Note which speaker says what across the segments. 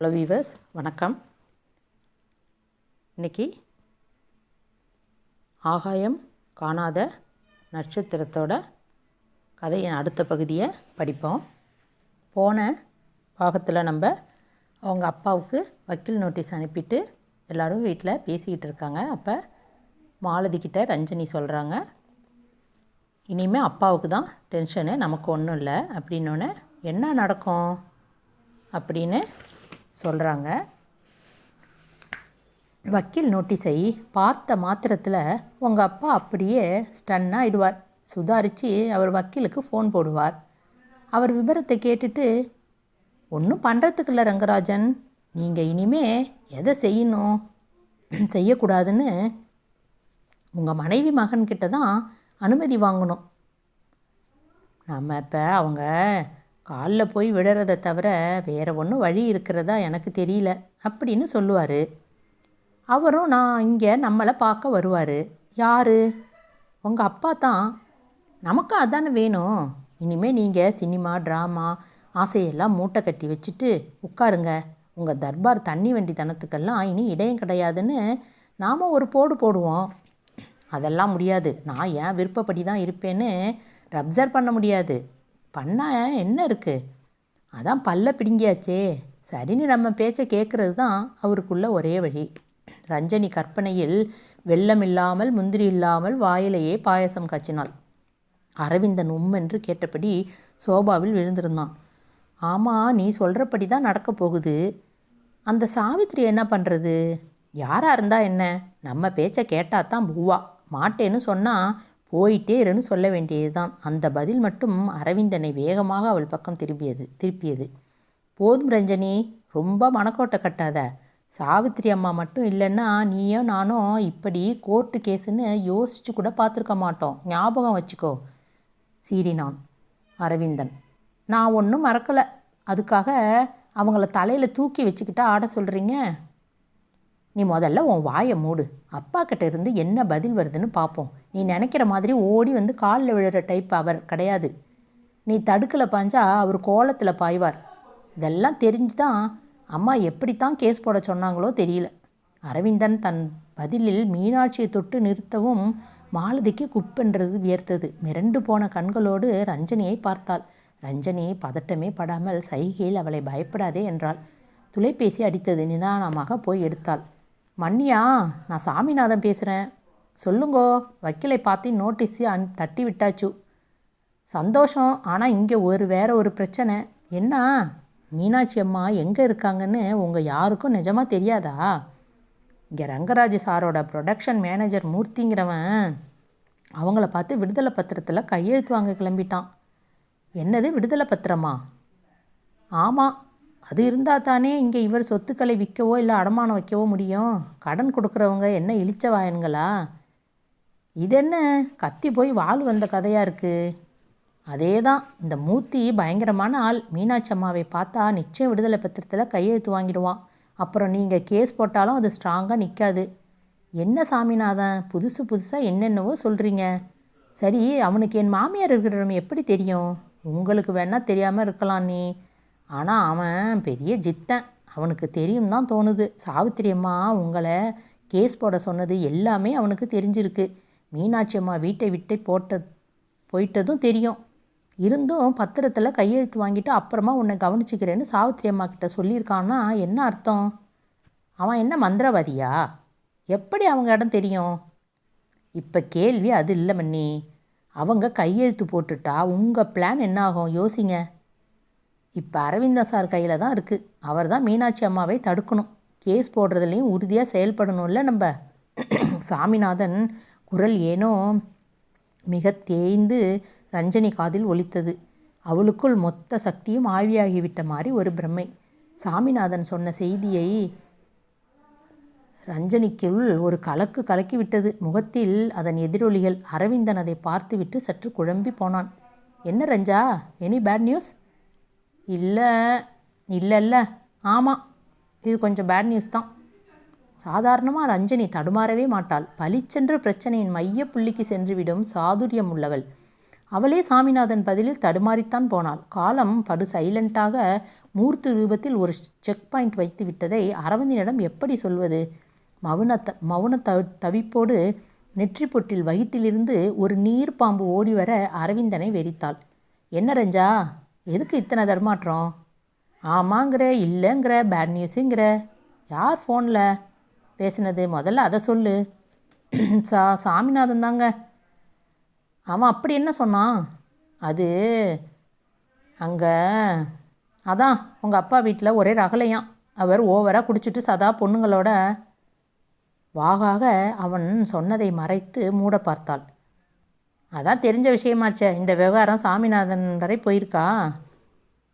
Speaker 1: Hello viewers வணக்கம். இன்னைக்கு ஆகாயம் காணாத நட்சத்திரத்தோட கதையின் அடுத்த பகுதியை படிப்போம். போன பாகத்தில் நம்ம அவங்க அப்பாவுக்கு வக்கீல் நோட்டீஸ் அனுப்பிட்டு எல்லோரும் வீட்டில் பேசிக்கிட்டு இருக்காங்க. அப்போ மாலதிக்கிட்ட ரஞ்சனி சொல்கிறாங்க இனிமேல் அப்பாவுக்கு தான் டென்ஷனு நமக்கு ஒன்றும் இல்லை. அப்படின்னோடனே என்ன நடக்கும்? அப்படின்னு சொல்கிறாங்க வக்கீல் நோட்டீஸை பார்த்த மாத்திரத்தில் உங்கள் அப்பா அப்படியே ஸ்டன் ஆகிடுவார் சுதாரித்து அவர் வக்கீலுக்கு ஃபோன் போடுவார். அவர் விவரத்தை கேட்டுட்டு ஒன்றும் பண்ணுறதுக்கு இல்லை ரங்கராஜன். நீங்கள் இனிமே எதை செய்யணும்? செய்யக்கூடாதுன்னு உங்கள் மனைவி மகன்கிட்ட தான் அனுமதி வாங்கணும். நம்ம இப்போ அவங்க காலில் போய் விடுறதை தவிர வேறு ஒன்றும் வழி இருக்கிறதா எனக்கு தெரியல அப்படின்னு சொல்லுவார். அவரும் நான் இங்கே நம்மளை பார்க்க வருவார். யார்? உங்கள் அப்பா தான். நமக்கும் அதானே வேணும். இனிமேல் நீங்கள் சினிமா ட்ராமா ஆசையெல்லாம் மூட்டை கட்டி வச்சுட்டு உட்காருங்க. உங்கள் தர்பார் தண்ணி வண்டி தனத்துக்கெல்லாம் இனி இடையம் கிடையாதுன்னு நாம் ஒரு போடு போடுவோம். அதெல்லாம் முடியாது. நான் ஏன் விருப்பப்படி தான் இருப்பேன்னு அப்சர்வ் பண்ண முடியாது. பண்ண என்ன இருக்குது அதான் பல்ல பிடுங்கியாச்சே. சரின்னு நம்ம பேச்சை கேட்குறது தான் அவருக்குள்ள ஒரே வழி. ரஞ்சனி கற்பனையில் வெள்ளம் இல்லாமல் முந்திரி இல்லாமல் வாயிலேயே பாயசம் காய்ச்சினாள். அரவிந்தன் உம்மென்று கேட்டபடி சோபாவில் விழுந்திருந்தான். ஆமாம் நீ சொல்கிறபடி தான் நடக்க போகுது. அந்த சாவித்திரி என்ன பண்ணுறது யாராக இருந்தா என்ன? நம்ம பேச்சை கேட்டால் தான் பூவா. மாட்டேன்னு சொன்னால் போயிட்டே இருன்னு சொல்ல வேண்டியதுதான். அந்த பதில் மட்டும் அரவிந்தனை வேகமாக அவள் பக்கம் திரும்பியது திருப்பியது. போதும் ரஞ்சனி ரொம்ப மனக்கோட்டை கட்டாத. சாவித்திரி அம்மா மட்டும் இல்லைன்னா நீயும் நானும் இப்படி கோர்ட்டு கேஸுன்னு யோசிச்சு கூட பார்த்துருக்க மாட்டோம். ஞாபகம் வச்சுக்கோ சீறினான் அரவிந்தன். நான் ஒன்றும் மறக்கலை. அதுக்காக அவங்கள தலையில் தூக்கி வச்சுக்கிட்டா ஆட சொல்கிறீங்க நீ முதல்ல உன் வாயை மூடு. அப்பா கிட்ட இருந்து என்ன பதில் வருதுன்னு பார்ப்போம் நீ நினைக்கிற மாதிரி ஓடி வந்து காலில் விழுற டைப் அவர் கிடையாது. நீ தடுக்கலை பாஞ்சா அவர் கோலத்தில் பாய்வார். இதெல்லாம் தெரிஞ்சு தான் அம்மா எப்படித்தான் கேஸ் போட சொன்னாங்களோ தெரியல. அரவிந்தன் தன் பதிலில் மீனாட்சியை தொட்டு நிறுத்தவும் மாலதிக்கு குப்பென்றது வியர்த்தது. மிரண்டு போன கண்களோடு ரஞ்சனியை பார்த்தாள். ரஞ்சனி பதட்டமே படாமல் சைகையில் அவளை பயப்படாதே என்றாள். துளைபேசி அடித்தது நிதானமாக போய் எடுத்தாள். மன்னியா நான் சாமிநாதன் பேசுகிறேன் சொல்லுங்கோ வக்கீலை பார்த்து நோட்டீஸு அன் தட்டி விட்டாச்சு. சந்தோஷம் ஆனால் இங்கே ஒரு வேற ஒரு பிரச்சனை. என்ன? மீனாட்சி அம்மா எங்கே இருக்காங்கன்னு உங்கள் யாருக்கும் நிஜமாக தெரியாதா? இங்கே ரங்கராஜ் சாரோட ப்ரொடக்ஷன் மேனேஜர் மூர்த்திங்கிறவன் அவங்கள பார்த்து விடுதலை பத்திரத்தில் கையெழுத்து வாங்க கிளம்பிட்டான். என்னது விடுதலை பத்திரமா? ஆமாம் அது இருந்தால் தானே இங்கே இவர் சொத்துக்களை விற்கவோ இல்லை அடமானம் வைக்கவோ முடியும். கடன் கொடுக்குறவங்க என்ன இழிச்ச வாயன்களா? இது என்ன கத்தி போய் வாள் வந்த கதையாக இருக்குது அதே தான் இந்த மூர்த்தி பயங்கரமான ஆள். மீனாட்சி அம்மாவை பார்த்தா நிச்சயம் விடுதலை பத்திரத்தில் கையெழுத்து வாங்கிடுவான். அப்புறம் நீங்கள் கேஸ் போட்டாலும் அது ஸ்ட்ராங்காக நிற்காது என்ன சாமிநாதன்? புதுசு புதுசாக என்னென்னவோ சொல்கிறீங்க சரி அவனுக்கு என் மாமியார் இருக்கிற இடம் எப்படி தெரியும்? உங்களுக்கு வேணால் தெரியாமல் இருக்கலாம் நீ. ஆனால் அவன் பெரிய ஜித்தன். அவனுக்கு தெரியும் தான் தோணுது. சாவித்திரி அம்மா உங்களை கேஸ் போட சொன்னது எல்லாமே அவனுக்கு தெரிஞ்சிருக்கு. மீனாட்சி அம்மா வீட்டை விட்டு போட்ட போயிட்டதும் தெரியும். இருந்தும் பத்திரத்தில் கையெழுத்து வாங்கிட்டு அப்புறமா உன்னை கவனிச்சுக்கிறேன்னு சாவித்திரி அம்மா கிட்ட சொல்லியிருக்கான்னா என்ன அர்த்தம்? அவன் என்ன மந்திரவாதியா? எப்படி அவங்க இடம் தெரியும்? இப்போ கேள்வி அது இல்லை மன்னி. அவங்க கையெழுத்து போட்டுட்டா உங்கள் பிளான் என்ன ஆகும் யோசிங்க. இப்போ அரவிந்த சார் கையில் தான் இருக்குது அவர் தான் மீனாட்சி அம்மாவை தடுக்கணும். கேஸ் போடுறதுலையும் உறுதியாக செயல்படணும்ல நம்ம. சாமிநாதன் குரல் ஏனோ மிக தேய்ந்து ரஞ்சனி காதில் ஒலித்தது. அவளுக்குள் மொத்த சக்தியும் ஆவியாகிவிட்ட மாதிரி ஒரு பிரமை சாமிநாதன் சொன்ன செய்தியை ரஞ்சனிக்குள் ஒரு கலக்கு கலக்கிவிட்டது. முகத்தில் அதன் எதிரொலிகள் அரவிந்தன் அதை பார்த்துவிட்டு சற்று குழம்பி போனான். என்ன ரஞ்சா? Any bad news? இல்லை இல்லை இல்லை ஆமாம் இது கொஞ்சம் பேட் நியூஸ் தான். சாதாரணமாக ரஞ்சனி தடுமாறவே மாட்டாள். பளிச்சென்று பிரச்சனையின் மைய புள்ளிக்கு சென்றுவிடும் சாதுரியம் உள்ளவள். அவளே சாமிநாதன் பதிலில் தடுமாறித்தான் போனாள். காலம் படு சைலண்டாக மூர்த்தி ரூபத்தில் ஒரு செக் பாயிண்ட் வைத்து விட்டதை அரவிந்தனிடம் எப்படி சொல்வது? மௌன த மௌன த தவிப்போடு நெற்றி பொட்டில் வயிற்றிலிருந்து ஒரு நீர் பாம்பு ஓடி வர அரவிந்தனை வெறித்தாள். என்ன ரஞ்சா எதுக்கு இத்தனை தடுமாற்றம்? ஆமாங்கிற இல்லைங்கிற பேட் நியூஸுங்கிற யார் ஃபோனில் பேசினது? முதல்ல அதை சொல்லு. சா சாமிநாதன் தாங்க. அவன் அப்படி என்ன சொன்னான்? அது அங்கே அதான் உங்கள் அப்பா வீட்டில் ஒரே ரகலையாம் அவர் ஓவராக குடிச்சிட்டு சதா பொண்ணுங்களோட. வாகாக அவன் சொன்னதை மறைத்து மூட பார்த்தாள். அதான் தெரிஞ்ச விஷயமாச்சே. இந்த விவகாரம் சாமிநாதன் வரை போயிருக்கா?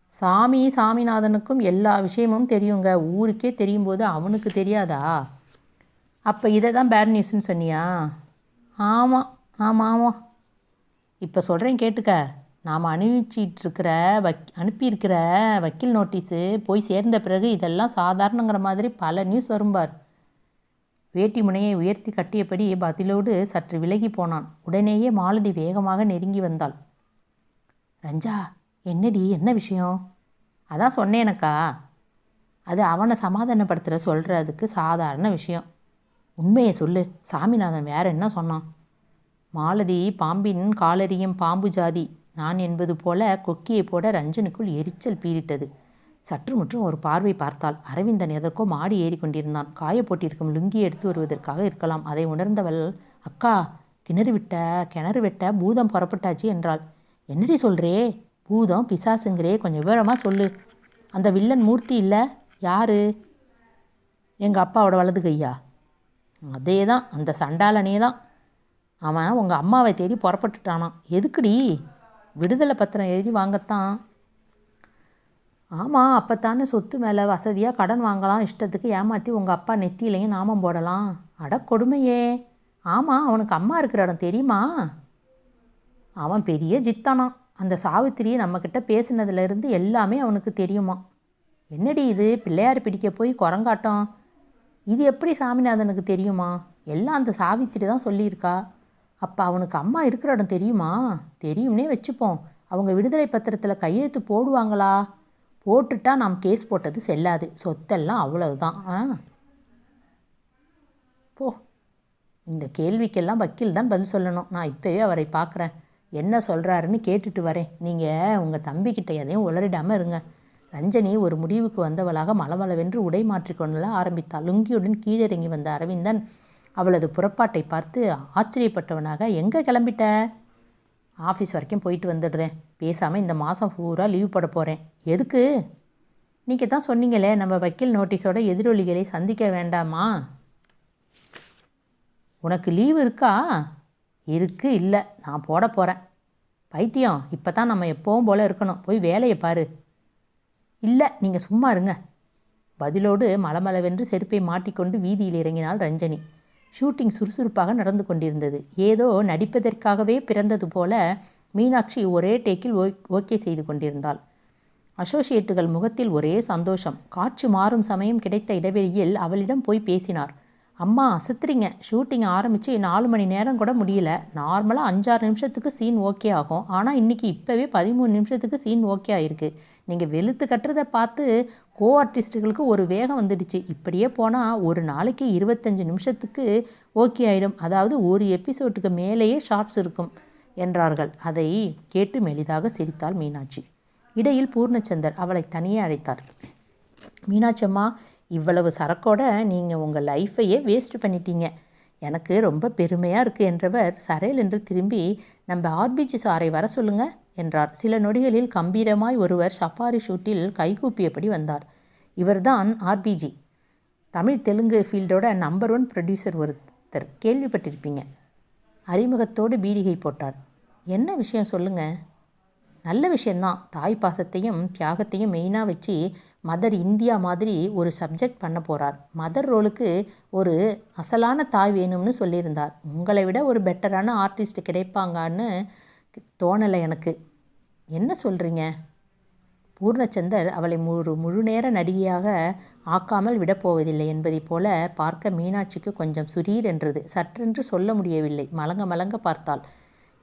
Speaker 1: சாமி சாமிநாதனுக்கும் எல்லா விஷயமும் தெரியுங்க. ஊருக்கே தெரியும் போது அவனுக்கு தெரியாதா? அப்போ இதை தான் பேட் நியூஸ்னு சொன்னியா? ஆமாம் ஆமாம் ஆமாம் இப்போ சொல்கிறேன் கேட்டுக்க. நாம் அனுப்பிச்சிட்ருக்கிற வக் அனுப்பியிருக்கிற வக்கீல் நோட்டீஸு போய் சேர்ந்த பிறகு இதெல்லாம் சாதாரணங்கிற மாதிரி பல நியூஸ் வரும்பார் வேட்டி முனையை உயர்த்தி கட்டியபடி பதிலோடு சற்று விலகி போனான். உடனேயே மாலதி வேகமாக நெருங்கி வந்தாள். ரஞ்சா என்னடி என்ன விஷயம்? அதான் சொன்னேனக்கா. அது அவனை சமாதானப்படுத்துகிற சொல்கிறதுக்கு சாதாரண விஷயம். உண்மையை சொல்லு. சாமிநாதன் வேற என்ன சொன்னான்? மாலதி பாம்பின் காலறியும் பாம்பு ஜாதி. நான் என்பது போல கொக்கியை போட ரஞ்சனுக்குள் எரிச்சல் பீரிட்டது சற்று முற்றும் ஒரு பார்வை பார்த்தாள் அரவிந்தன் எதற்கோ மாடி ஏறி கொண்டிருந்தான். காய போட்டிருக்கும் லுங்கி எடுத்து வருவதற்காக இருக்கலாம். அதை உணர்ந்தவள் அக்கா கிணறு விட்ட கிணறு வெட்ட பூதம் புறப்பட்டாச்சு என்றாள். என்னடி சொல்கிறே பூதம் பிசாசுங்கிறே கொஞ்சம் விவரமாக சொல்லு. அந்த வில்லன் மூர்த்தி இல்லை? யாரு? எங்கள் அப்பாவோட வலது கையா? அதே தான் அந்த சண்டாளனே தான் அவன் உங்கள் அம்மாவை தேடி புறப்பட்டுட்டானான் எதுக்குடி? விடுதலை பத்திரம் எழுதி வாங்கத்தான். ஆமாம் அப்போத்தானே சொத்து மேலே வசதியாக கடன் வாங்கலாம் இஷ்டத்துக்கு ஏமாற்றி உங்கள் அப்பா நெத்தியிலையும் நாமம் போடலாம். அட கொடுமையே. ஆமாம் அவனுக்கு அம்மா இருக்கிற இடம் தெரியுமா? அவன் பெரிய ஜித்தானான் அந்த சாவித்திரியை நம்மக்கிட்ட பேசினதுலேருந்து எல்லாமே அவனுக்கு தெரியுமா? என்னடி இது? பிள்ளையார் பிடிக்க போய் குரங்காட்டம். இது எப்படி சாமிநாதனுக்கு தெரியுமா? எல்லாம் அந்த சாவித்திரி தான் சொல்லியிருக்கா. அப்போ அவனுக்கு அம்மா இருக்கிற இடம் தெரியுமா? தெரியும்னே வச்சுப்போம். அவங்க விடுதலை பத்திரத்தில் கையெழுத்து போடுவாங்களா? போட்டுட்டா நாம் கேஸ் போட்டது செல்லாது. சொத்தெல்லாம் அவ்வளவுதான். ஆ. போ. இந்த கேள்விக்கெல்லாம் வக்கீல் தான் பதில் சொல்லணும். நான் இப்போவே அவரை பார்க்குறேன். என்ன சொல்கிறாருன்னு கேட்டுட்டு வரேன். நீங்கள் உங்கள் தம்பிக்கிட்ட எதையும் உளறிடாமல் இருங்க. ரஞ்சனி ஒரு முடிவுக்கு வந்தவளாக மலமளவென்று உடை மாற்றிக்கொள்ள ஆரம்பித்தாள். லுங்கியுடன் கீழிறங்கி வந்த அரவிந்தன் அவளது புறப்பாட்டை பார்த்து ஆச்சரியப்பட்டவனாக எங்கே கிளம்பிட்ட? ஆஃபீஸ் வரைக்கும் போயிட்டு வந்துடுறேன். பேசாமல் இந்த மாதம் பூரா லீவ் போட போகிறேன் எதுக்கு? நீங்கள் தான் சொன்னீங்களே நம்ம வக்கீல் நோட்டீஸோட எதிரொலிகளை சந்திக்க வேண்டாமா? உனக்கு லீவு இருக்கா? இருக்கு இல்லை. நான் போட போகிறேன் பைத்தியம். இப்போ தான் நம்ம எப்போவும் போல் இருக்கணும். போய் வேலையை பாரு. இல்லை நீங்கள் சும்மா இருங்க. பதிலோடு மலமளவென்று செருப்பை மாட்டிக்கொண்டு வீதியில் இறங்கினாள் ரஞ்சனி. ஷூட்டிங் சுறுசுறுப்பாக நடந்து கொண்டிருந்தது. ஏதோ நடிப்பதற்காகவே பிறந்தது போல மீனாட்சி ஒரே டேக்கில் ஓகே செய்து கொண்டிருந்தாள். அசோசியேட்டுகள் முகத்தில் ஒரே சந்தோஷம். காட்சி மாறும் சமயம் கிடைத்த இடைவெளியில் அவளிடம் போய் பேசினார். அம்மா அசத்துறீங்க. ஷூட்டிங் ஆரம்பித்து நாலு மணி நேரம் கூட முடியல. நார்மலாக அஞ்சாறு நிமிஷத்துக்கு சீன் ஓகே ஆகும். ஆனால் இன்றைக்கி இப்போவே பதிமூணு நிமிஷத்துக்கு சீன் ஓகே ஆகிருக்கு நீங்கள் வெளுத்து கட்டுறதை பார்த்து கோ ஆர்டிஸ்ட்டுகளுக்கு ஒரு வேகம் வந்துடுச்சு. இப்படியே போனால் ஒரு நாளைக்கு இருபத்தஞ்சி நிமிஷத்துக்கு ஓகே ஆகிடும் அதாவது ஒரு எபிசோட்டுக்கு மேலேயே ஷார்ட்ஸ் இருக்கும் என்றார்கள். அதை கேட்டு மெலிதாக சிரித்தாள் மீனாட்சி. இடையில் பூர்ணச்சந்தர் அவளை தனியே அழைத்தார் மீனாட்சி அம்மா இவ்வளவு சரக்கோட நீங்கள் உங்கள் லைஃப்பையே வேஸ்ட் பண்ணிட்டீங்க. எனக்கு ரொம்ப பெருமையாக இருக்குது என்றவர் சரையல் என்று திரும்பி நம்ம ஆர்பிஜி சாரை வர சொல்லுங்க என்றார். சில நொடிகளில் கம்பீரமாய் ஒருவர் சஃபாரி ஷூட்டில் கைகூப்பியபடி வந்தார். இவர்தான் ஆர்பிஜி. தமிழ் தெலுங்கு ஃபீல்டோட நம்பர் ஒன் ப்ரொடியூசர் ஒருத்தர். கேள்விப்பட்டிருப்பீங்க. அறிமுகத்தோடு பீடிகை போட்டார். என்ன விஷயம் சொல்லுங்கள் நல்ல விஷயந்தான். தாய் பாசத்தையும் தியாகத்தையும் மெயினாக வச்சு மதர் இந்தியா மாதிரி ஒரு சப்ஜெக்ட் பண்ண போகிறார் மதர் ரோலுக்கு ஒரு அசலான தாய் வேணும்னு சொல்லியிருந்தார். உங்களை விட ஒரு பெட்டரான ஆர்டிஸ்ட் கிடைப்பாங்கன்னு தோணலை எனக்கு. என்ன சொல்கிறீங்க பூர்ணச்சந்தர் அவளை முழு முழு நேர நடிகையாக ஆக்காமல் விடப்போவதில்லை என்பதை போல பார்க்க மீனாட்சிக்கு கொஞ்சம் சுரீர் என்றது. சற்றென்று சொல்ல முடியவில்லை. மலங்க மலங்க பார்த்தாள்.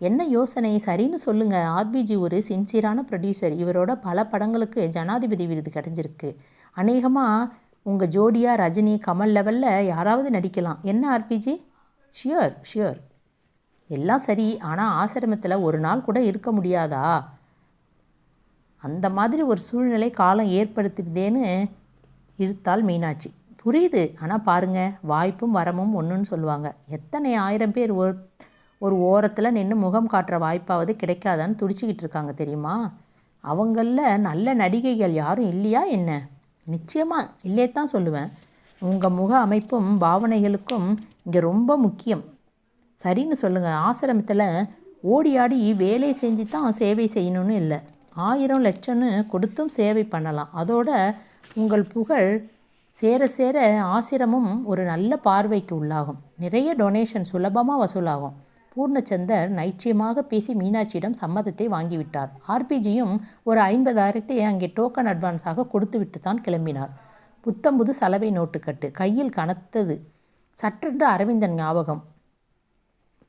Speaker 1: என்ன யோசனை? சரின்னு சொல்லுங்க. ஆர்பிஜி ஒரு சின்சியரான ப்ரொடியூசர் இவரோட பல படங்களுக்கு ஜனாதிபதி விருது கிடைஞ்சிருக்கு. அநேகமாக உங்கள் ஜோடியா ரஜினி கமல் லெவலில் யாராவது நடிக்கலாம். என்ன ஆர்பிஜி ஷியோர் ஷியோர் எல்லாம் சரி. ஆனால் ஆசிரமத்தில் ஒரு நாள் கூட இருக்க முடியாதா? அந்த மாதிரி ஒரு சூழ்நிலை காலம் ஏற்படுத்திருந்தேன்னு இழுத்தாள் மீனாட்சி. புரியுது. ஆனால் பாருங்க. வாய்ப்பும் வரமும் ஒன்றுன்னு சொல்லுவாங்க. எத்தனை ஆயிரம் பேர் ஒரு ஒரு ஓரத்தில் நின்று முகம் காட்டுற வாய்ப்பாவது கிடைக்காதான்னு துடிச்சிக்கிட்டு இருக்காங்க தெரியுமா? அவங்களில் நல்ல நடிகைகள் யாரும் இல்லையா என்ன? நிச்சயமாக இல்லே தான் சொல்லுவேன். உங்கள் முக அமைப்பும் பாவனைகளுக்கும் இங்கே ரொம்ப முக்கியம். சரின்னு சொல்லுங்கள் ஆசிரமத்தில் ஓடி ஆடி வேலை செஞ்சு தான் சேவை செய்யணும்னு இல்லை. ஆயிரம் லட்சம்னு கொடுத்தும் சேவை பண்ணலாம். அதோட உங்கள் புகழ் சேர சேர ஆசிரமும் ஒரு நல்ல பார்வைக்கு உள்ளாகும். நிறைய டொனேஷன் சுலபமாக வசூலாகும். பூர்ணச்சந்தர் நைச்சியமாக பேசி மீனாட்சியிடம் சம்மதத்தை வாங்கிவிட்டார். ஆர்பிஜியும் ஒரு ஐம்பதாயிரத்தை அங்கே டோக்கன் அட்வான்ஸாக கொடுத்துவிட்டு தான் கிளம்பினார். புத்தம்புது சலவை நோட்டுக்கட்டு. கையில் கனத்தது சற்றென்று அரவிந்தன் ஞாபகம்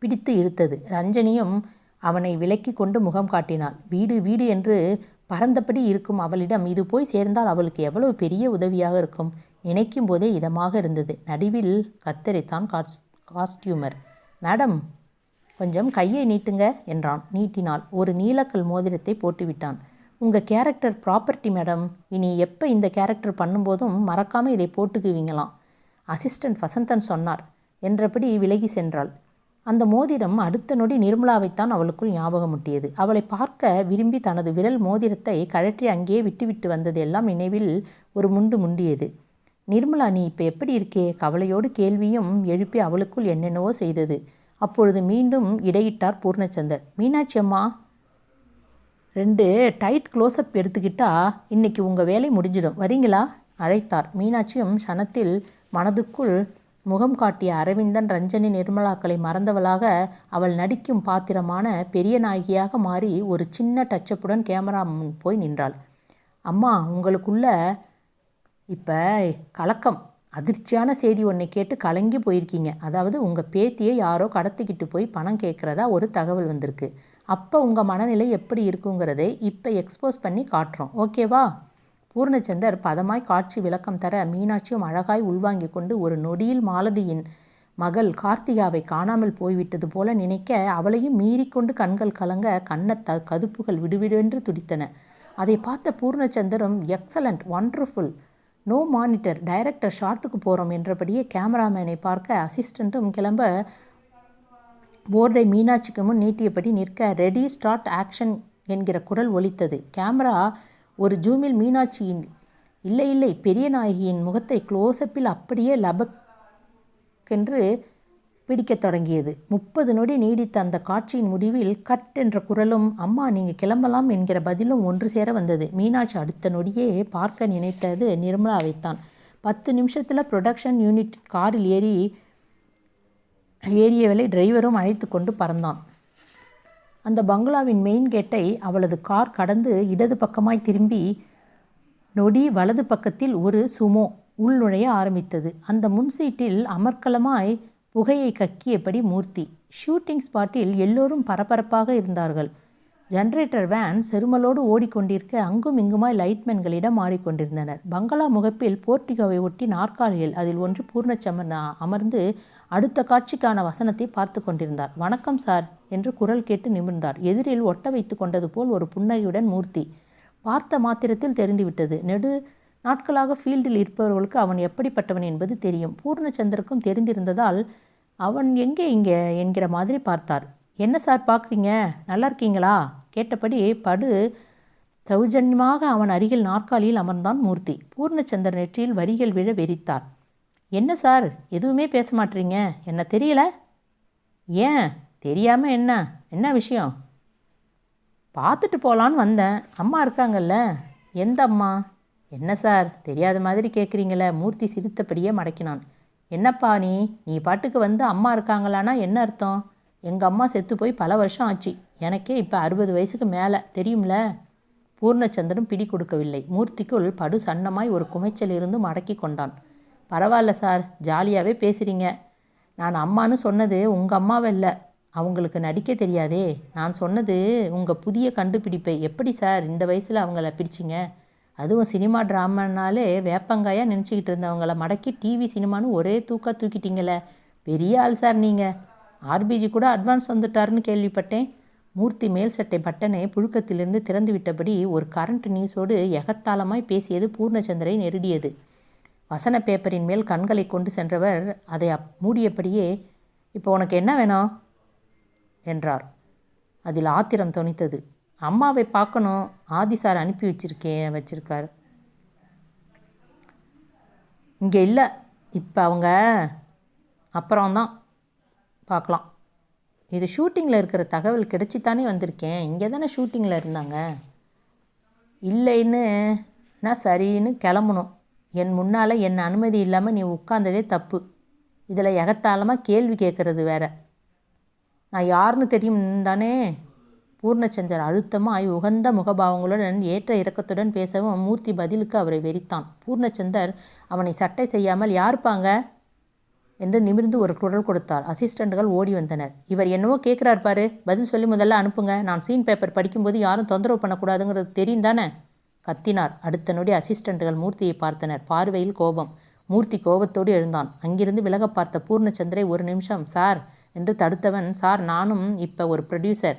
Speaker 1: பிடித்து இழுத்தது ரஞ்சனியும் அவனை விலக்கி கொண்டு முகம் காட்டினாள். வீடு வீடு என்று பறந்தபடி இருக்கும் அவளிடம் இது போய் சேர்ந்தால் அவளுக்கு எவ்வளவு பெரிய உதவியாக இருக்கும்? நினைக்கும் போதே இதமாக இருந்தது. நடுவில் கத்தரித்தான் காஸ் காஸ்டியூமர். மேடம் கொஞ்சம் கையை நீட்டுங்க என்றான். நீட்டினாள். ஒரு நீலக்கல் மோதிரத்தை போட்டுவிட்டான். உங்கள் கேரக்டர் ப்ராப்பர்ட்டி மேடம். இனி எப்போ இந்த கேரக்டர் பண்ணும்போதும் மறக்காமல் இதை போட்டுக்குவீங்களாம். அசிஸ்டன்ட் வசந்தன் சொன்னார். என்றபடி விலகி சென்றாள். அந்த மோதிரம் அடுத்த நொடி நிர்மலாவைத்தான் அவளுக்குள் ஞாபகம் முட்டியது அவளை பார்க்க விரும்பி தனது விரல் மோதிரத்தை கழற்றி அங்கேயே விட்டுவிட்டு வந்தது எல்லாம் நினைவில் ஒரு முண்டு முண்டியது. நிர்மலா நீ இப்போ எப்படி இருக்கே? கவலையோடு கேள்வியும் எழுப்பி அவளுக்குள் என்னென்னவோ செய்தது. அப்பொழுது மீண்டும் இடையிட்டார் பூர்ணச்சந்தர் மீனாட்சி அம்மா ரெண்டு டைட் க்ளோஸ்அப் எடுத்துக்கிட்டா இன்னைக்கு உங்கள் வேலை முடிஞ்சிடும். வரீங்களா? அழைத்தார். மீனாட்சியும் க்ஷணத்தில் மனதுக்குள் முகம் காட்டிய அரவிந்தன் ரஞ்சனி நிர்மலாக்களை மறந்தவளாக அவள் நடிக்கும் பாத்திரமான பெரிய நாயகியாக மாறி ஒரு சின்ன டச்சப்புடன் கேமரா முன் போய் நின்றாள். அம்மா உங்களுக்குள்ள இப்போ கலக்கம். அதிர்ச்சியான செய்தி ஒன்றை கேட்டு கலங்கி போயிருக்கீங்க. அதாவது உங்கள் பேத்தியை யாரோ கடத்திக்கிட்டு போய் பணம் கேட்குறதா ஒரு தகவல் வந்திருக்கு. அப்போ உங்கள் மனநிலை எப்படி இருக்குங்கிறதை இப்போ எக்ஸ்போஸ் பண்ணி காட்டுறோம். ஓகேவா பூர்ணச்சந்தர் பதமாய் காட்சி விளக்கம் தர மீனாட்சியும் அழகாய் உள்வாங்கி கொண்டு ஒரு நொடியில் மாலதியின் மகள் கார்த்திகாவை காணாமல் போய்விட்டது போல நினைக்க அவளையும் மீறிக்கொண்டு கண்கள் கலங்க கண்ண த கதுப்புகள் விடுவிடுவென்று துடித்தன. அதை பார்த்த பூர்ணச்சந்தரும் excellent wonderful no monitor director ஷாட்டுக்கு போகிறோம் என்றபடியே கேமராமேனை பார்க்க அசிஸ்டண்ட்டும் கிளம்ப போர்டை மீனாட்சிக்கு முன் நீட்டியபடி நிற்க ரெடி ஸ்டார்ட் ஆக்ஷன் என்கிற குரல் ஒலித்தது. கேமரா ஒரு ஜூமில் மீனாட்சியின் இல்லை இல்லை பெரிய நாயகியின் முகத்தை க்ளோஸ்அப்பில் அப்படியே லபக் என்று பிடிக்கத் தொடங்கியது. முப்பது நொடி நீடித்த அந்த காட்சியின் முடிவில் கட் என்ற குரலும் அம்மா நீங்கள் கிளம்பலாம் என்கிற பதிலும் ஒன்று சேர வந்தது. மீனாட்சி அடுத்த நொடியே பார்க்க நினைத்தது நிர்மலாவைத்தான் பத்து நிமிஷத்தில் ப்ரொடக்ஷன் யூனிட் காரில் ஏறி ஏறியவளை டிரைவரும் அழைத்து கொண்டு பறந்தான். அந்த பங்களாவின் மெயின் கேட்டை அவளது கார் கடந்து இடது பக்கமாய் திரும்பி நொடி வலது பக்கத்தில் ஒரு சுமோ உள்நுழைய ஆரம்பித்தது. அந்த முன் சீட்டில் அமர்க்கலமாய் புகையை கக்கியபடி மூர்த்தி. ஷூட்டிங் ஸ்பாட்டில் எல்லோரும் பரபரப்பாக இருந்தார்கள். ஜென்ரேட்டர் வேன் செருமலோடு ஓடிக்கொண்டிருக்க அங்கும் இங்குமாய் லைட்மேன்களிடம் மாறிக்கொண்டிருந்தனர் பங்களா முகப்பில் போர்ட்டிகோவை ஒட்டி நாற்காலியில் அதில் ஒன்று பூர்ணச்சமன் அமர்ந்து அடுத்த காட்சிக்கான வசனத்தை பார்த்து கொண்டிருந்தார். வணக்கம் சார் என்று குரல் கேட்டு நிமிர்ந்தார். எதிரில் ஒட்ட வைத்து கொண்டது போல் ஒரு புன்னகையுடன் மூர்த்தி. பார்த்த மாத்திரத்தில் தெரிந்துவிட்டது. நெடு நாட்களாக ஃபீல்டில் இருப்பவர்களுக்கு அவன் எப்படிப்பட்டவன் என்பது தெரியும். பூர்ணச்சந்திரக்கும் தெரிந்திருந்ததால் அவன் எங்கே இங்கே என்கிற மாதிரி பார்த்தார். என்ன சார் பார்க்குறீங்க? நல்லா இருக்கீங்களா? கேட்டபடி படு சௌஜன்யமாக அவன் அருகில் நாற்காலியில் அமர்ந்தான் மூர்த்தி. பூர்ணச்சந்திர நெற்றியில் வரிகள் விழ வெறித்தார். என்ன சார்? எதுவுமே பேச மாட்டீங்க? என்ன தெரியல? ஏன்? தெரியாமல் என்ன? என்ன விஷயம்? பார்த்துட்டு போகலான்னு வந்தேன். அம்மா இருக்காங்கல்ல? எந்த அம்மா? என்ன சார்? தெரியாத மாதிரி கேட்குறீங்களே மூர்த்தி சிரித்தபடியே மடக்கினான். என்னப்பா நீ? நீ பாட்டுக்கு வந்து அம்மா இருக்காங்களான்னா என்ன அர்த்தம்? எங்கள் அம்மா செத்து போய் பல வருஷம் ஆச்சு. எனக்கே இப்போ அறுபது வயசுக்கு மேலே. தெரியும்ல? பூர்ணச்சந்திரன் பிடி கொடுக்கவில்லை. மூர்த்திக்குள் படு சன்னமாய் ஒரு குமைச்சல் இருந்து மடக்கி கொண்டான். பரவாயில்ல சார். ஜாலியாகவே பேசுகிறீங்க நான் அம்மான்னு சொன்னது உங்கள் அம்மாவை இல்லை. அவங்களுக்கு நடிக்க தெரியாதே. நான் சொன்னது உங்கள் புதிய கண்டுபிடிப்பை. எப்படி சார் இந்த வயசில் அவங்கள பிடிச்சிங்க? அதுவும் சினிமா ட்ராமானாலே வேப்பங்காயாக நினச்சிக்கிட்டு இருந்தவங்கள மடக்கி டிவி சினிமான்னு ஒரே தூக்கா தூக்கிட்டீங்களே. பெரிய ஆள் சார் நீங்கள் ஆர்பிஜி கூட அட்வான்ஸ் வந்துட்டாருன்னு கேள்விப்பட்டேன். மூர்த்தி மேல் சட்டை பட்டனை புழுக்கத்திலிருந்து திறந்து விட்டபடி ஒரு கரண்ட் நியூஸோடு எகத்தாளமாய் பேசியது பூர்ணச்சந்திரை நெருடியது. வசன பேப்பரின் மேல் கண்களை கொண்டு சென்றவர் அதை அப் மூடியபடியே இப்போ உனக்கு என்ன வேணும்? என்றார். அதில் ஆத்திரம் தொனித்தது. அம்மாவை பார்க்கணும் ஆதி சார் அனுப்பி வச்சிருக்கே வச்சிருக்கார். இங்கே இல்லை. இப்போ அவங்க அப்புறம்தான் பார்க்கலாம். இது ஷூட்டிங்கில் இருக்கிற தகவல் கிடைச்சித்தானே வந்திருக்கேன். இங்கே தானே ஷூட்டிங்கில் இருந்தாங்க. இல்லைன்னு நான் சரின்னு கிளம்பணும். என் முன்னால் என் அனுமதி இல்லாமல் நீ உட்காந்ததே தப்பு. இதில் எகத்தாளமாக கேள்வி கேட்குறது வேற. நான் யாருன்னு தெரியும் தானே? பூர்ணச்சந்தர் அழுத்தமாய் உகந்த முகபாவங்களுடன் ஏற்ற இறக்கத்துடன் பேசவும் மூர்த்தி பதிலுக்கு அவரை வெறித்தான். பூர்ணச்சந்தர் அவனை சட்டை செய்யாமல் யாருப்பாங்க? என்று நிமிர்ந்து ஒரு குரல் கொடுத்தார். அசிஸ்டண்ட்டுகள் ஓடி வந்தனர். இவர் என்னவோ கேட்குறார் பாரு. பதில் சொல்லி முதல்ல அனுப்புங்க. நான் சீன் பேப்பர் படிக்கும்போது யாரும் தொந்தரவு பண்ணக்கூடாதுங்கிறது தெரியும் தானே கத்தினார். அடுத்த நொடி அசிஸ்டண்ட்டுகள் மூர்த்தியை பார்த்தனர். பார்வையில் கோபம். மூர்த்தி கோபத்தோடு எழுந்தான். அங்கிருந்து விலக பார்த்த பூர்ணச்சந்திரை ஒரு நிமிஷம் சார் என்று தடுத்தவன் சார் நானும் இப்போ ஒரு ப்ரொடியூசர்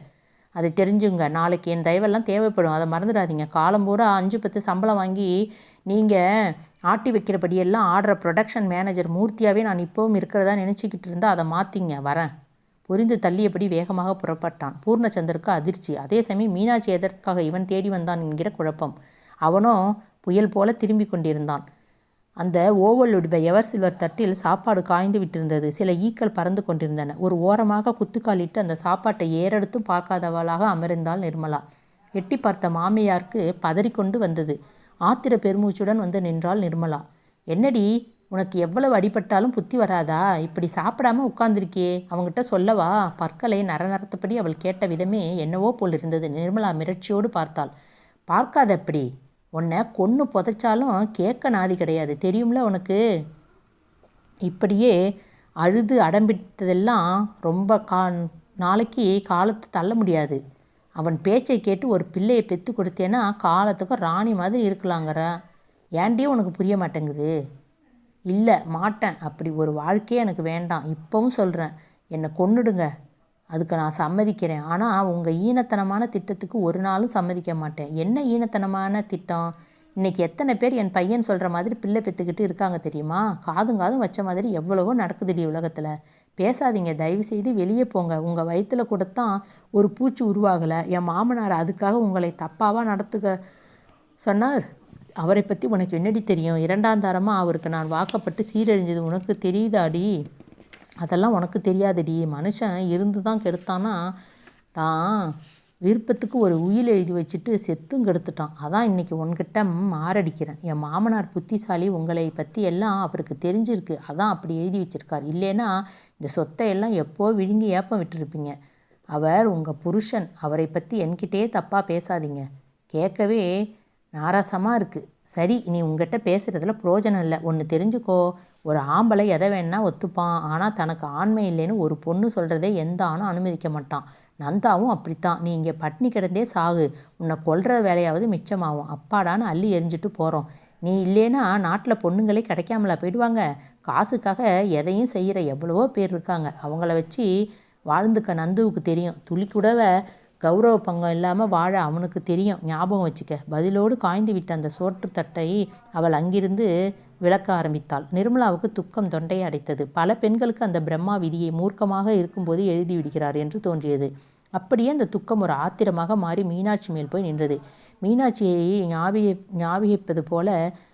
Speaker 1: அது தெரிஞ்சுங்க. நாளைக்கு என் தயவெல்லாம் தேவைப்படும். அதை மறந்துடாதீங்க. காலம் பூரா அஞ்சு பத்து சம்பளம் வாங்கி நீங்கள் ஆட்டி வைக்கிறபடியெல்லாம் ஆடுற ப்ரொடக்ஷன் மேனேஜர் மூர்த்தியாகவே நான் இப்போவும் இருக்கிறதா நினச்சிக்கிட்டு இருந்தால் அதை மாற்றிங்க வரேன். புரிந்து தள்ளியபடி வேகமாக புறப்பட்டான். பூர்ணச்சந்தருக்கு அதிர்ச்சி. அதே சமயம் மீனாட்சி எதற்காக இவன் தேடி வந்தான் என்கிற குழப்பம். அவனோ புயல் போல திரும்பி கொண்டிருந்தான். அந்த ஓவலுடைய எவர் சில்வர் தட்டில் சாப்பாடு காய்ந்து விட்டிருந்தது. சில ஈக்கள் பறந்து கொண்டிருந்தன. ஒரு ஓரமாக குத்துக்காலிட்டு அந்த சாப்பாட்டை ஏறெடுத்தும் பார்க்காதவளாக அமர்ந்தாள் நிர்மலா. எட்டி பார்த்த மாமியாருக்கு பதறிக்கொண்டு வந்தது. ஆத்திர பெருமூச்சுடன் வந்து நின்றாள் நிர்மலா. என்னடி உனக்கு எவ்வளவு அடிபட்டாலும் புத்தி வராதா? இப்படி சாப்பிடாம உட்கார்ந்துருக்கியே. அவங்ககிட்ட சொல்லவா? பற்களை நரநரத்தபடி அவள் கேட்ட விதமே என்னவோ போல் இருந்தது. நிர்மலா மிரட்சியோடு பார்த்தாள். பார்க்காத எப்படி உன்னை கொன்று புதைச்சாலும் கேட்க நாதி கிடையாது. தெரியும்ல உனக்கு? இப்படியே அழுது அடம்பிட்டதெல்லாம் ரொம்ப கா நாளைக்கு காலத்தை தள்ள முடியாது. அவன் பேச்சை கேட்டு ஒரு பிள்ளையை பெற்று கொடுத்தேன்னா காலத்துக்கும் ராணி மாதிரி இருக்கலாங்கிற. ஏன்டி உனக்கு புரிய மாட்டேங்குது? இல்லை மாட்டேன். அப்படி ஒரு வாழ்க்கையே எனக்கு வேண்டாம். இப்போவும் சொல்கிறேன் என்னை கொன்னுடுங்க. அதுக்கு நான் சம்மதிக்கிறேன். ஆனால் உங்கள் ஈனத்தனமான திட்டத்துக்கு ஒரு நாளும் சம்மதிக்க மாட்டேன். என்ன ஈனத்தனமான திட்டம்? இன்னைக்கு எத்தனை பேர் என் பையன் சொல்கிற மாதிரி பிள்ளை பெற்றுக்கிட்டு இருக்காங்க தெரியுமா? காதும் காதும் வச்ச மாதிரி எவ்வளவோ நடக்குதுடி உலகத்தில். பேசாதீங்க. தயவு செய்து வெளியே போங்க. உங்கள் வயிற்றில் கூடத்தான் ஒரு பூச்சி உருவாகலை. என் மாமனார் அதுக்காக உங்களை தப்பாவாக நடத்துக சொன்னார். அவரை பற்றி உனக்கு என்னடி தெரியும்? இரண்டாம் தரமாக அவருக்கு நான் வாக்கப்பட்டு சீரழிஞ்சது. உனக்கு தெரியுதாடி? அதெல்லாம் உனக்கு தெரியாதுடி. மனுஷன் இருந்து தான் கெடுத்தானா? தான் விருப்பத்துக்கு ஒரு உயில் எழுதி வச்சுட்டு செத்தும் கெடுத்துட்டான். அதான் இன்றைக்கி உன்கிட்ட மாரடிக்கிறேன். என் மாமனார் புத்திசாலி உங்களை பற்றி எல்லாம் அவருக்கு தெரிஞ்சிருக்கு. அதான் அப்படி எழுதி வச்சிருக்கார். இல்லைன்னா இந்த சொத்தை எல்லாம் எப்போ விழுங்கி ஏப்பம் விட்டுருப்பீங்க? அவர் உங்கள் புருஷன். அவரை பற்றி என்கிட்டே தப்பாக பேசாதீங்க. கேட்கவே நாராசமாக இருக்குது சரி நீ உங்ககிட்ட பேசுகிறதுல பிரயோஜனம் இல்லை. ஒன்று தெரிஞ்சுக்கோ. ஒரு ஆம்பளை எதை வேணா ஒத்துப்பான். ஆனால் தனக்கு ஆண்மை இல்லைன்னு ஒரு பொண்ணு சொல்கிறதே எந்த ஆணும் அனுமதிக்க மாட்டான். நந்தாவும் அப்படித்தான். நீ இங்கே பட்னி கிடந்தே சாகு. உன்னை கொல்ற வேலையாவது மிச்சமாகும். அப்பாடான்னு அள்ளி எரிஞ்சிட்டு போகிறோம் நீ இல்லைன்னா நாட்டில் பொண்ணுங்களே கிடைக்காமலா போயிடுவாங்க. காசுக்காக எதையும் செய்கிற எவ்வளவோ பேர் இருக்காங்க. அவங்கள வச்சு வாழ்ந்துக்க நந்துவுக்கு தெரியும். துளி கூடவே கௌரவ பங்கம் இல்லாமல் வாழ அவனுக்கு தெரியும். ஞாபகம் வச்சுக்க. பதிலோடு காய்ந்து விட்ட அந்த சோற்று தட்டை அவள் அங்கிருந்து விளக்க ஆரம்பித்தாள். நிர்மலாவுக்கு துக்கம் தொண்டையை அடைத்தது. பல பெண்களுக்கு அந்த பிரம்மா விதியை மூர்க்கமாக இருக்கும்போது எழுதி விடுகிறார் என்று தோன்றியது. அப்படியே அந்த துக்கம் ஒரு ஆத்திரமாக மாறி மீனாட்சி மேல் போய் நின்றது. மீனாட்சியை ஞாபக ஞாபகிப்பது போல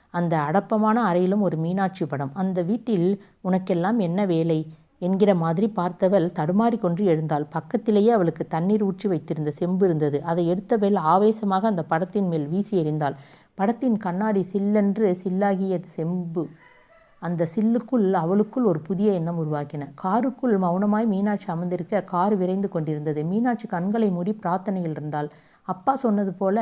Speaker 1: அந்த அடப்பமான அறையிலும் ஒரு மீனாட்சி படம். அந்த வீட்டில் உனக்கெல்லாம் என்ன வேலை? என்கிற மாதிரி பார்த்தவள் தடுமாறி கொன்று எழுந்தாள். பக்கத்திலேயே அவளுக்கு தண்ணீர் ஊற்றி வைத்திருந்த செம்பு இருந்தது. அதை எடுத்தவள் ஆவேசமாக அந்த படத்தின் மேல் வீசி எறிந்தாள். படத்தின் கண்ணாடி சில்லென்று சில்லாகிய செம்பு அந்த சில்லுக்குள் அவளுக்குள் ஒரு புதிய எண்ணம் உருவாக்கின காருக்குள் மௌனமாய் மீனாட்சி அமர்ந்திருக்க கார் விரைந்து கொண்டிருந்தது. மீனாட்சி கண்களை மூடி பிரார்த்தனையில் இருந்தாள். அப்பா சொன்னது போல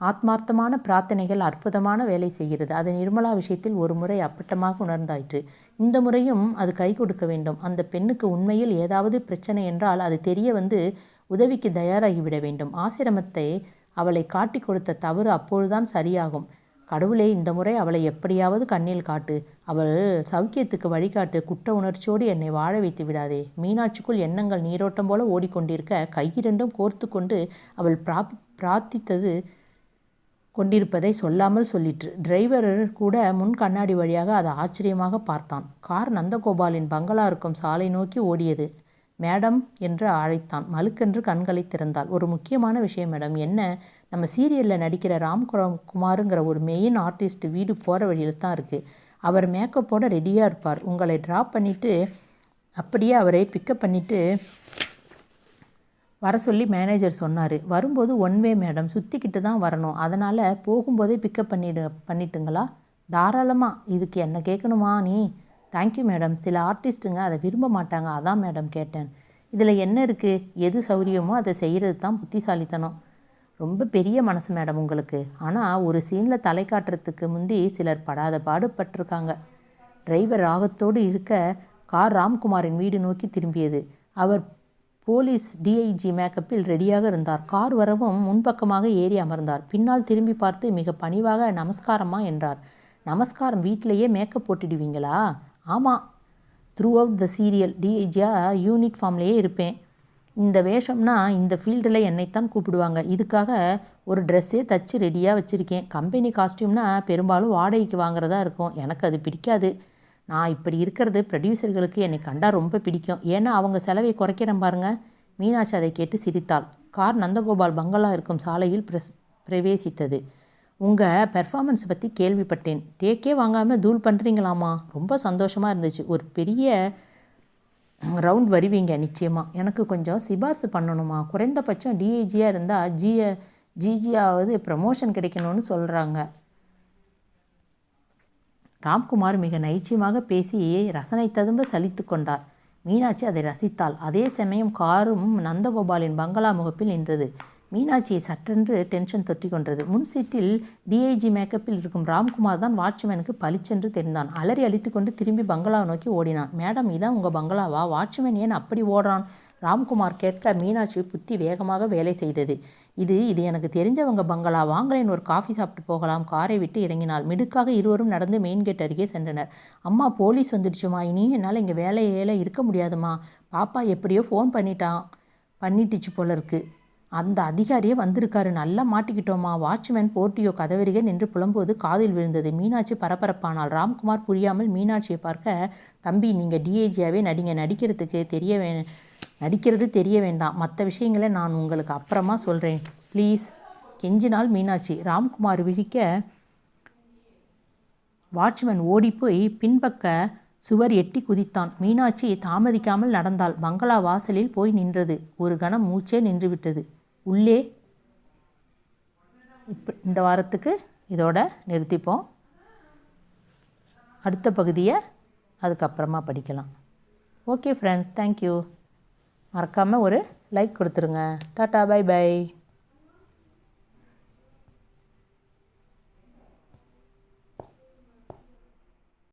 Speaker 1: ஆத்மார்த்தமான பிரார்த்தனைகள் அற்புதமான வேலை செய்கிறது. அது நிர்மலா விஷயத்தில் ஒரு முறை அப்பட்டமாக உணர்ந்தாயிற்று. இந்த முறையும் அது கை கொடுக்க வேண்டும். அந்த பெண்ணுக்கு உண்மையில் ஏதாவது பிரச்சனை என்றால் அது தெரிய வந்து உதவிக்கு தயாராகிவிட வேண்டும். ஆசிரமத்தை அவளை காட்டி கொடுத்த தவறு அப்பொழுதுதான் சரியாகும். கடவுளே இந்த முறை அவளை எப்படியாவது கண்ணில் காட்டு. அவள் சௌக்கியத்துக்கு வழிகாட்டு. குற்ற உணர்ச்சியோடு என்னை வாழ வைத்து விடாதே. மீனாட்சிக்குள் எண்ணங்கள் நீரோட்டம் போல ஓடிக்கொண்டிருக்க கையிரண்டும் கோர்த்து கொண்டு அவள் பிரா பிரார்த்தித்தது கொண்டிருப்பதை சொல்லாமல் சொல்லிற்று. டிரைவர் கூட முன் கண்ணாடி வழியாக அதை ஆச்சரியமாக பார்த்தான். கார் நந்தகோபாலின் பங்களா இருக்கும் சாலை நோக்கி ஓடியது. மேடம் என்று அழைத்தான். மலுக்கென்று கண்களை திறந்தாள். ஒரு முக்கியமான விஷயம் மேடம். என்ன? நம்ம சீரியலில் நடிக்கிற ராம்குரம் குமாருங்கிற ஒரு மெயின் ஆர்டிஸ்ட் வீடு போகிற வழியில் தான் இருக்குது அவர் மேக்கப்போட ரெடியாக இருப்பார். உங்களை ட்ராப் பண்ணிவிட்டு அப்படியே அவரை பிக்கப் பண்ணிவிட்டு வர சொல்லி மேனேஜர் சொன்னார். வரும்போது ஒன் வே மேடம் சுற்றிக்கிட்டு தான் வரணும். அதனால் போகும்போதே பிக்கப் பண்ணிடு பண்ணிட்டுங்களா? தாராளமாக இதுக்கு என்ன கேட்கணுமா நீ? தேங்க்யூ மேடம் சில ஆர்டிஸ்ட்டுங்க அதை விரும்ப மாட்டாங்க. அதான் மேடம் கேட்டேன். இதில் என்ன இருக்குது எது சௌரியமோ அதை செய்கிறது தான் புத்திசாலித்தனம். ரொம்ப பெரிய மனசு மேடம் உங்களுக்கு. ஆனால் ஒரு சீனில் தலை காட்டுறதுக்கு முந்தி சிலர் படாத பாடுபட்டிருக்காங்க. டிரைவர் ராகத்தோடு இருக்க கார் ராம்குமாரின் வீடு நோக்கி திரும்பியது. அவர் போலீஸ் டிஐஜி மேக்கப்பில் ரெடியாக இருந்தார். கார் வரவும் முன்பக்கமாக ஏறி அமர்ந்தார். பின்னால் திரும்பி பார்த்து மிக பணிவாக நமஸ்காரமா என்றார். நமஸ்காரம் வீட்டிலேயே மேக்கப் போட்டுடுவீங்களா? ஆமாம் த்ரூ அவுட் த சீரியல் டிஐஜியாக யூனிட் ஃபார்ம்லேயே இருப்பேன். இந்த வேஷம்னா இந்த ஃபீல்டில் என்னைத்தான் கூப்பிடுவாங்க. இதுக்காக ஒரு ட்ரெஸ்ஸே தச்சு ரெடியாக வச்சுருக்கேன். கம்பெனி காஸ்டியூம்னா பெரும்பாலும் வாடகைக்கு வாங்குறதா இருக்கும். எனக்கு அது பிடிக்காது. நான் இப்படி இருக்கிறது ப்ரொடியூசர்களுக்கு என்னை கண்டால் ரொம்ப பிடிக்கும். ஏன்னா அவங்க செலவை குறைக்கிறேன் பாருங்கள் மீனாட்சி அதை கேட்டு சிரித்தாள். கார் நந்தகோபால் பங்களா இருக்கும் சாலையில் பிரஸ் பிரவேசித்தது. உங்கள் பெர்ஃபார்மன்ஸ் பற்றி கேள்விப்பட்டேன். டேக்கே வாங்காமல் தூள் பண்ணுறீங்களாமா ரொம்ப சந்தோஷமாக இருந்துச்சு. ஒரு பெரிய ரவுண்ட் வருவீங்க நிச்சயமாக எனக்கு கொஞ்சம் சிபார்சு பண்ணணுமா? குறைந்தபட்சம் டிஐஜியாக இருந்தால் ஜிய ஜிஜியாவது ப்ரமோஷன் கிடைக்கணும்னு சொல்கிறாங்க ராம்குமார் மிக நைச்சியமாக பேசி ரசனை ததும்ப சலித்து கொண்டார். மீனாட்சி அதை ரசித்தாள். அதே சமயம் காரும் நந்தகோபாலின் பங்களா முகப்பில் நின்றது. மீனாட்சியை சற்றென்று டென்ஷன் தொட்டி கொண்டது. முன் சீட்டில் டிஐஜி மேக்கப்பில் இருக்கும் ராம்குமார் தான் வாட்ச்மேனுக்கு பளிச்சென்று தெரிந்தான். அலறி அழித்து கொண்டு திரும்பி பங்களாவை நோக்கி ஓடினான். மேடம் இதான் உங்கள் பங்களாவா? வாட்ச்மேன் ஏன் அப்படி ஓடுறான்? ராம்குமார் கேட்க மீனாட்சி புத்தி வேகமாக வேலை செய்தது. இது இது எனக்கு தெரிஞ்சவங்க பங்களா. வாங்களேன் ஒரு காஃபி சாப்பிட்டு போகலாம். காரை விட்டு இறங்கினாள். மிடுக்காக இருவரும் நடந்து மெயின் கேட் அருகே சென்றனர். அம்மா போலீஸ் வந்துடுச்சுமா? இனி என்னால் இங்கே வேலையில இருக்க முடியாதுமா? பாப்பா எப்படியோ ஃபோன் பண்ணிட்டான் பண்ணிட்டுச்சு போல இருக்குது அந்த அதிகாரியே வந்திருக்காரு. நல்லா மாட்டிக்கிட்டோமா? வாட்ச்மேன் போர்ட்டியோ கதவருகே நின்று புலம்போது காதில் விழுந்தது. மீனாட்சி பரபரப்பானால் ராம்குமார் புரியாமல் மீனாட்சியை பார்க்க தம்பி நீங்கள் டிஏஜியாவே நடிங்க. நடிக்கிறதுக்கு தெரிய வே நடிக்கிறது தெரிய வேண்டாம். மற்ற விஷயங்களை நான் உங்களுக்கு அப்புறமா சொல்கிறேன் ப்ளீஸ் கெஞ்சினால் மீனாட்சி. ராம்குமார் விழிக்க வாட்ச்மேன் ஓடிப்போய் பின்பக்க சுவர் எட்டி குதித்தான். மீனாட்சி தாமதிக்காமல் நடந்தாள். பங்களா வாசலில் போய் நின்றது. ஒரு கணம் மூச்சே நின்றுவிட்டது. உள்ளே. இப்போ இந்த வாரத்துக்கு இதோட நிறுத்திப்போம். அடுத்த பகுதியை அதுக்கப்புறமா படிக்கலாம். ஓகே ஃப்ரெண்ட்ஸ் தேங்க்யூ மறக்காமல் ஒரு லைக் கொடுத்துருங்க. Tata bye by